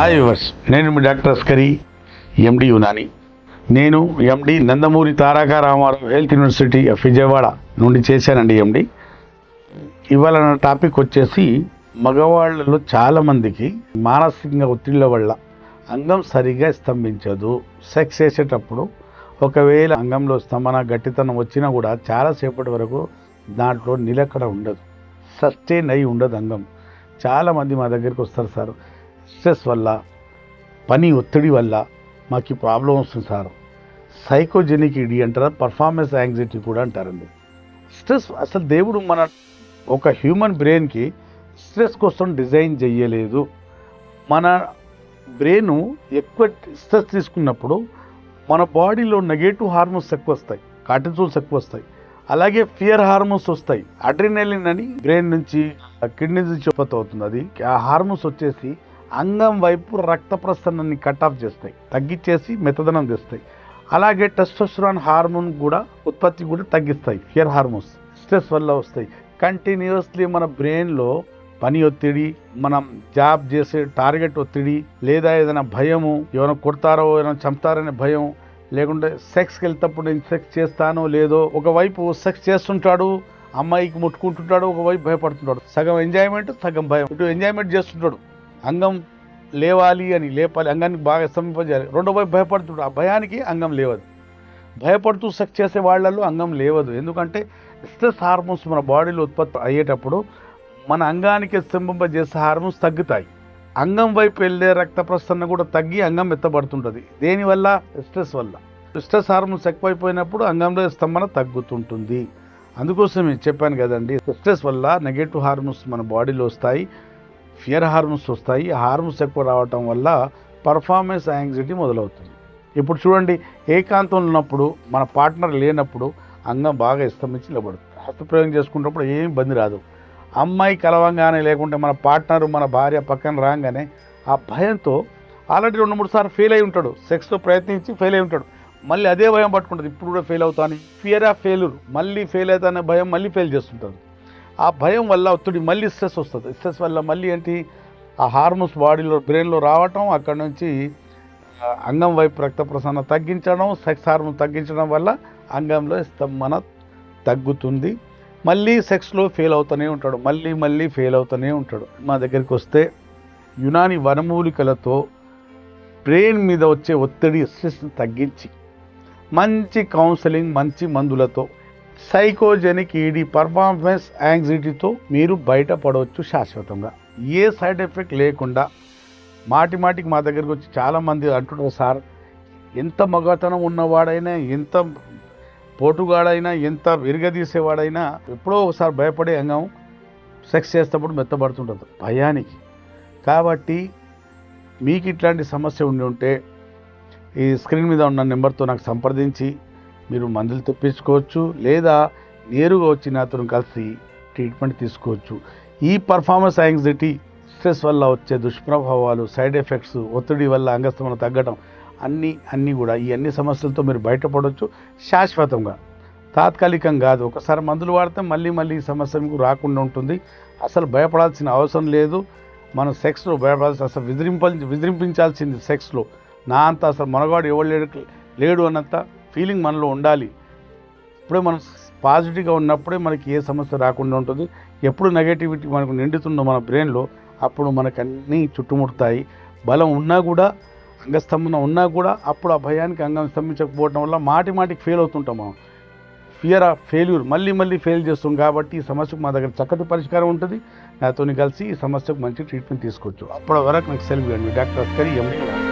Hi viewers నేను మీ doctor Askari MD Unani. నేను MD Nandamuri Taraka Ramarao health university of Vijayawada నుండి చేశానండి ఎండి ఇవాళ నా టాపిక్ వచ్చేసి మగవాళ్ళలో చాలామందికి మానసికంగా ఒత్తిళ్ళ వల్ల అంగం సరిగా స్తంభించదు. సెక్స్ చేసేటప్పుడు ఒకవేళ అంగంలో స్తంభన గట్టితనం వచ్చినా కూడా చాలాసేపటి వరకు దాంట్లో నిలకడ ఉండదు. సస్టైన్ అయి ఉండదు అంగం. చాలామంది మా దగ్గరికి వస్తారు సార్. స్ట్రెస్ వల్ల పని ఒత్తిడి వల్ల మాకు ప్రాబ్లం వస్తుంది సార్. సైకోజెనిక్ ఇడి అంటారా పర్ఫార్మెన్స్ యాంగ్జైటీ కూడా అంటారండి. స్ట్రెస్ అసలు దేవుడు మన ఒక హ్యూమన్ బ్రెయిన్కి స్ట్రెస్ కోసం డిజైన్ చెయ్యలేదు. మన బ్రెయిన్ ఎక్కువ స్ట్రెస్ తీసుకున్నప్పుడు మన బాడీలో నెగటివ్ హార్మోన్స్ ఎక్కువ వస్తాయి కార్టిజోల్స్ ఎక్కువ వస్తాయి అలాగే ఫియర్ హార్మోన్స్ వస్తాయి. అడ్రినలిన్ అని బ్రెయిన్ నుంచి కిడ్నీ నుంచి ఉత్పత్తి అవుతుంది. అది ఆ హార్మోన్స్ వచ్చేసి అంగం వైపు రక్త ప్రసరణని కట్ ఆఫ్ చేస్తాయి తగ్గించేసి మెత్తదనం చేస్తాయి. అలాగే టెస్టోస్టెరాన్ హార్మోన్ కూడా ఉత్పత్తి కూడా తగ్గిస్తాయి ఫియర్ హార్మోన్స్ స్ట్రెస్ వల్ల వస్తాయి. కంటిన్యూస్లీ మన బ్రెయిన్లో పని ఒత్తిడి మనం జాబ్ చేసే టార్గెట్ ఒత్తిడి లేదా ఏదైనా భయము ఎవరైనా కొడతారో ఏమైనా చంపుతారనే భయం లేకుంటే సెక్స్కి వెళ్తేప్పుడు నేను సెక్స్ చేస్తానో లేదో ఒకవైపు సెక్స్ చేస్తుంటాడు అమ్మాయికి ముట్టుకుంటుంటాడు ఒకవైపు భయపడుతుంటాడు. సగం ఎంజాయ్మెంట్ సగం భయం. ఇటు ఎంజాయ్మెంట్ చేస్తుంటాడు. అంగం లేవాలి అని లేపాలి అంగాన్ని బాగా స్తంభింపజేయాలి రెండో వైపు భయపడుతుంటాడు ఆ భయానికి అంగం లేవదు. భయపడుతూ సెక్స్ చేసే వాళ్ళల్లో అంగం లేవదు. ఎందుకంటే స్ట్రెస్ హార్మోన్స్ మన బాడీలో ఉత్పత్తి అయ్యేటప్పుడు మన అంగానికి స్తంభింపజేసే హార్మోన్స్ తగ్గుతాయి. అంగం వైపు వెళ్ళే రక్త ప్రసరణ కూడా తగ్గి అంగం ఎత్తబడుతుంటుంది దేనివల్ల స్ట్రెస్ వల్ల. స్ట్రెస్ హార్మోన్స్ ఎక్కువైపోయినప్పుడు అంగంలో స్తంభన తగ్గుతుంటుంది. అందుకోసమే చెప్పాను కదండి స్ట్రెస్ వల్ల నెగటివ్ హార్మోన్స్ మన బాడీలో వస్తాయి. ఫియర్ హార్మోన్స్ వస్తాయి. హార్మోన్స్ ఎక్కువ రావటం వల్ల పర్ఫార్మెన్స్ యాంగ్జైటీ మొదలవుతుంది. ఇప్పుడు చూడండి ఏకాంతం ఉన్నప్పుడు మన పార్ట్నర్ లేనప్పుడు అంగం బాగా ఇస్తమించి నిలబడుతుంది హస్తప్రయోగం చేసుకున్నప్పుడు ఏం ఇబ్బంది రాదు. అమ్మాయి కలవంగానే లేకుంటే మన పార్ట్నర్ మన భార్య పక్కన రాగానే ఆ భయంతో ఆల్రెడీ రెండు మూడు సార్లు ఫెయిల్ అయి ఉంటాడు. సెక్స్లో ప్రయత్నించి ఫెయిల్ అయి ఉంటాడు. మళ్ళీ అదే భయం పట్టుకుంటుంది. ఇప్పుడు కూడా ఫెయిల్ అవుతాను. Fear of failure. మళ్ళీ ఫెయిల్ అవుతానే భయం మళ్ళీ ఫెయిల్ చేస్తుంటుంది. ఆ భయం వల్ల ఒత్తిడి మళ్ళీ స్ట్రెస్ వస్తుంది. స్ట్రెస్ వల్ల మళ్ళీ ఏంటి? ఆ హార్మోన్స్ బాడీలో బ్రెయిన్లో రావటం అక్కడ నుంచి అంగం వైపు రక్త ప్రసరణ తగ్గించడం సెక్స్ హార్మోన్ తగ్గించడం వల్ల అంగంలో స్తంభన తగ్గుతుంది. మళ్ళీ సెక్స్లో ఫెయిల్ అవుతూనే ఉంటాడు. మళ్ళీ మళ్ళీ ఫెయిల్ అవుతూనే ఉంటాడు. మా దగ్గరికి వస్తే యునాని వనమూలికలతో బ్రెయిన్ మీద వచ్చే ఒత్తిడి స్ట్రెస్ని తగ్గించి మంచి కౌన్సిలింగ్ మంచి మందులతో సైకోజెనిక్ ఈడీ పర్ఫార్మెన్స్ యాంగ్జైటీతో మీరు బయటపడవచ్చు శాశ్వతంగా. ఏ సైడ్ ఎఫెక్ట్ లేకుండా మాటి మాటికి మా దగ్గరకు వచ్చి చాలామంది అంటుంటారు సార్ ఎంత మగతనం ఉన్నవాడైనా ఎంత పోటుగాడైనా ఎంత విరగదీసేవాడైనా ఎప్పుడో ఒకసారి భయపడే అంగం సెక్స్ చేసేటప్పుడు మెత్తబడుతుంటుంది భయానికి. కాబట్టి మీకు ఇట్లాంటి సమస్య ఉండి ఉంటే ఈ స్క్రీన్ మీద ఉన్న నెంబర్తో నాకు సంప్రదించి మీరు మందులు తెప్పించుకోవచ్చు లేదా నేరుగా వచ్చి నాతో కలిసి ట్రీట్మెంట్ తీసుకోవచ్చు. ఈ పర్ఫార్మెన్స్ యాంగ్జైటీ స్ట్రెస్ వల్ల వచ్చే దుష్ప్రభావాలు సైడ్ ఎఫెక్ట్స్ ఒత్తిడి వల్ల అంగస్తమనం తగ్గడం అన్నీ అన్నీ కూడా ఈ అన్ని సమస్యలతో మీరు బయటపడవచ్చు శాశ్వతంగా. తాత్కాలికం కాదు. ఒకసారి మందులు వాడితే మళ్ళీ మళ్ళీ ఈ సమస్య మీకు రాకుండా ఉంటుంది. అసలు భయపడాల్సిన అవసరం లేదు. మనం సెక్స్లో భయపడాల్సిన అసలు విదిరింప విదిరింపించాల్సింది సెక్స్లో నా అంత అసలు మనగాడు ఎవడు లేడు లేడు అన్నంత ఫీలింగ్ మనలో ఉండాలి. ఇప్పుడే మనం పాజిటివ్గా ఉన్నప్పుడే మనకి ఏ సమస్య రాకుండా ఉంటుంది. ఎప్పుడు నెగటివిటీ మనకు నిండుతుందో మన బ్రెయిన్లో అప్పుడు మనకు అన్నీ చుట్టుముడతాయి. బలం ఉన్నా కూడా అంగస్తంభన ఉన్నా కూడా అప్పుడు ఆ భయానికి అంగం స్తంభించకపోవడం వల్ల మాటి మాటికి ఫెయిల్ అవుతుంటాం మనం. ఫియర్ ఆఫ్ ఫెయిల్యూర్ మళ్ళీ మళ్ళీ ఫెయిల్ చేస్తాం కాబట్టి ఈ సమస్యకు మా దగ్గర చక్కటి పరిష్కారం ఉంటుంది. నాతో కలిసి ఈ సమస్యకు మంచి ట్రీట్మెంట్ తీసుకోవచ్చు. అప్పటి వరకు నాకు సెలవు ఇవ్వండి. Doctor Askari MP